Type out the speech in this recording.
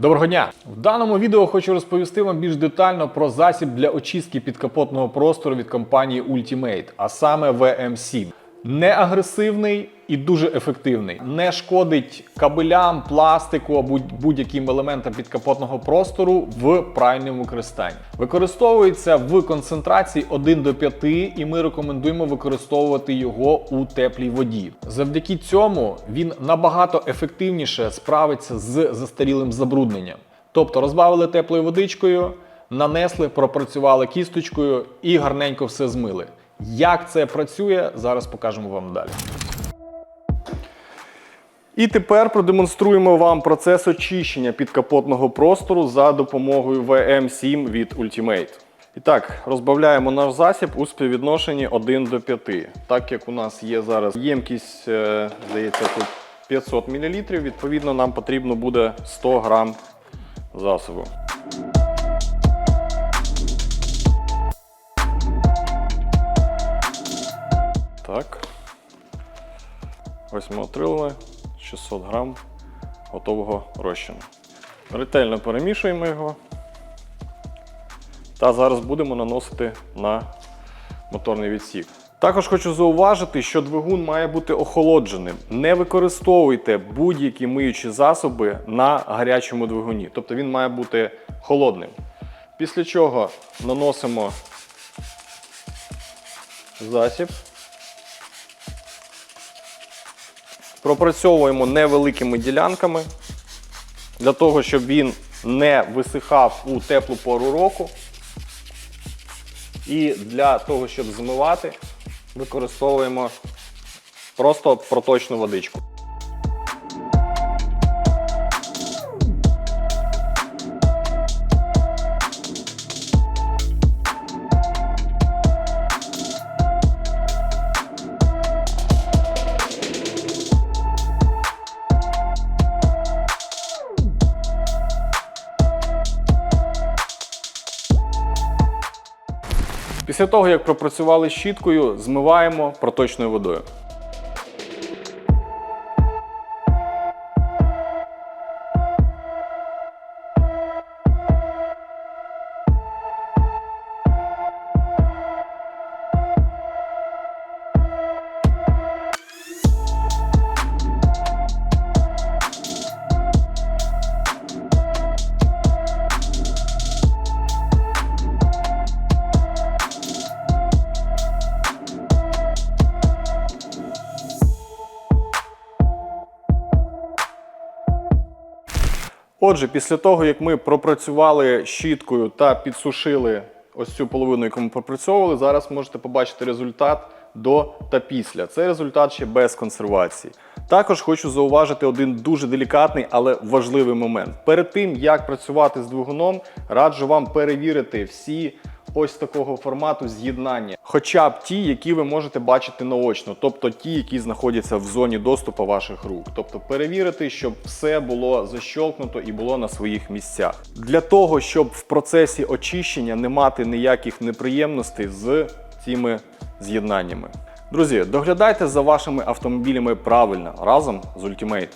Доброго дня! В даному відео хочу розповісти вам більш детально про засіб для очистки підкапотного простору від компанії Ultimate, а саме VM7. Не агресивний і дуже ефективний. Не шкодить кабелям, пластику або будь-яким елементам підкапотного простору в правильному використанні. Використовується в концентрації 1 до 5, і ми рекомендуємо використовувати його у теплій воді. Завдяки цьому він набагато ефективніше справиться з застарілим забрудненням. Тобто розбавили теплою водичкою, нанесли, пропрацювали кісточкою і гарненько все змили. Як це працює, зараз покажемо вам далі. І тепер продемонструємо вам процес очищення підкапотного простору за допомогою VM7 від Ultimate. І так, розбавляємо наш засіб у співвідношенні 1 до 5. Так як у нас є зараз ємкість, е, здається, тут 500 мл, відповідно, нам потрібно буде 100 грам засобу. Так. Ось ми отримали 600 грам готового розчину. Ретельно перемішуємо його. Та зараз будемо наносити на моторний відсік. Також хочу зауважити, що двигун має бути охолодженим. Не використовуйте будь-які миючі засоби на гарячому двигуні. Тобто він має бути холодним. Після чого наносимо засіб. Пропрацьовуємо невеликими ділянками для того, щоб він не висихав у теплу пору року. І для того, щоб змивати, використовуємо просто проточну водичку. Після того, як пропрацювали щіткою, змиваємо проточною водою. Отже, після того, як ми пропрацювали щіткою та підсушили ось цю половину, яку ми пропрацьовували, зараз можете побачити результат до та після. Це результат ще без консервації. Також хочу зауважити один дуже делікатний, але важливий момент. Перед тим, як працювати з двигуном, раджу вам перевірити всі ось такого формату з'єднання. Хоча б ті, які ви можете бачити наочно, тобто ті, які знаходяться в зоні доступу ваших рук. Тобто перевірити, щоб все було защолкнуто і було на своїх місцях. Для того, щоб в процесі очищення не мати ніяких неприємностей з цими з'єднаннями. Друзі, доглядайте за вашими автомобілями правильно разом з Ultimate.